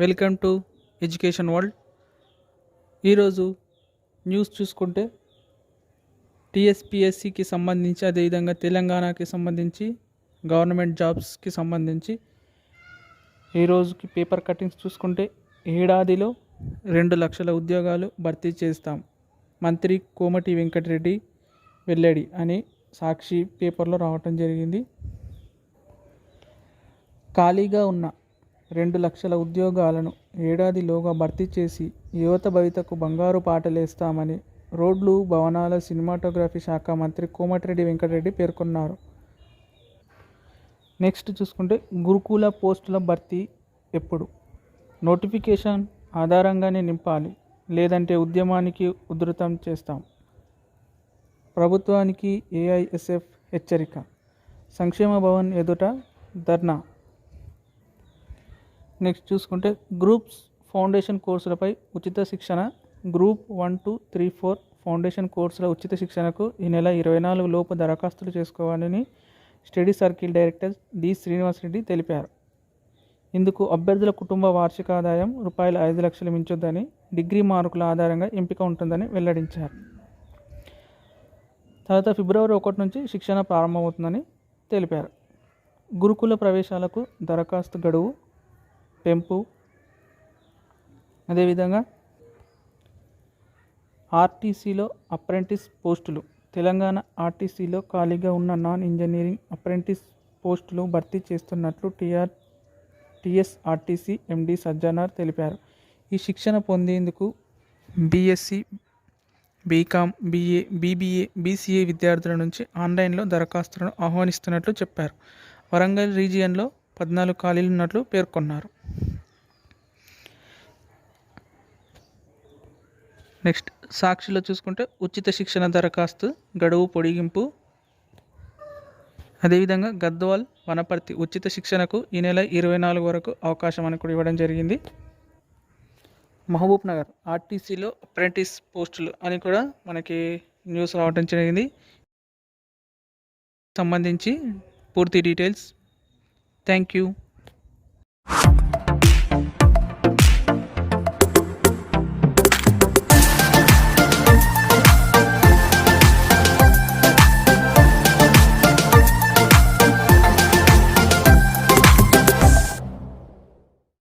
Welcome to education world. ఈరోజు news చూసుకుంటే టీఎస్పిఎస్సికి సంబంధించి అదేవిధంగా తెలంగాణకి సంబంధించి గవర్నమెంట్ జాబ్స్కి సంబంధించి ఈరోజుకి పేపర్ కటింగ్స్ చూసుకుంటే ఏడాదిలో రెండు లక్షల ఉద్యోగాలు భర్తీ చేస్తాం. మంత్రి కోమటి వెంకటరెడ్డి వెల్లడి అని సాక్షి పేపర్లో రావటం జరిగింది. ఖాళీగా ఉన్న రెండు లక్షల ఉద్యోగాలను ఏడాదిలోగా భర్తీ చేసి యువత భవితకు బంగారు పాటలేస్తామని రోడ్లు భవనాల సినిమాటోగ్రఫీ శాఖ మంత్రి కోమటిరెడ్డి వెంకటరెడ్డి పేర్కొన్నారు. నెక్స్ట్ చూసుకుంటే గురుకుల పోస్టుల భర్తీ ఎప్పుడు? నోటిఫికేషన్ ఆధారంగానే నింపాలి లేదంటే ఉద్యమానికి ఉధృతం చేస్తాం. ప్రభుత్వానికి ఏఐఎస్ఎఫ్ హెచ్చరిక. సంక్షేమ భవన్ ఎదుట ధర్నా. నెక్స్ట్ చూసుకుంటే గ్రూప్స్ ఫౌండేషన్ కోర్సులపై ఉచిత శిక్షణ group one two three four foundation కోర్సుల ఉచిత శిక్షణకు ఈ నెల ఇరవై నాలుగు లోపు దరఖాస్తులు చేసుకోవాలని study circle director D. Srinivasa Reddy తెలిపారు. ఇందుకు అభ్యర్థుల కుటుంబ వార్షిక ఆదాయం రూపాయలు ఐదు లక్షలు మించొద్దని డిగ్రీ మార్కుల ఆధారంగా ఎంపిక ఉంటుందని వెల్లడించారు. తర్వాత ఫిబ్రవరి ఒకటి నుంచి శిక్షణ ప్రారంభమవుతుందని తెలిపారు. గురుకుల ప్రవేశాలకు దరఖాస్తు గడువు పెంపు అదేవిధంగా ఆర్టీసీలో అప్రెంటిస్ పోస్టులు. తెలంగాణ ఆర్టీసీలో ఖాళీగా ఉన్న నాన్ ఇంజనీరింగ్ అప్రెంటిస్ పోస్టులు భర్తీ చేస్తున్నట్లు టీఆర్ టీఎస్ఆర్టీసీ ఎండి సజ్జనార్ తెలిపారు. ఈ శిక్షణ పొందేందుకు BSc BCom BA BBA BCA విద్యార్థుల నుంచి ఆన్లైన్లో దరఖాస్తులను ఆహ్వానిస్తున్నట్లు చెప్పారు. వరంగల్ రీజియన్లో పద్నాలుగు ఖాళీలు ఉన్నట్లు పేర్కొన్నారు. నెక్స్ట్ సాక్షిలో చూసుకుంటే ఉచిత శిక్షణ దరఖాస్తు గడువు పొడిగింపు. అదేవిధంగా గద్వాల్ వనపర్తి ఉచిత శిక్షణకు ఈ నెల ఇరవై నాలుగు వరకు అవకాశం అని కూడా ఇవ్వడం జరిగింది. మహబూబ్ నగర్ ఆర్టీసీలో అప్రెంటిస్ పోస్టులు అని కూడా మనకి న్యూస్ రావడం జరిగింది. సంబంధించి పూర్తి డీటెయిల్స్ Thank you.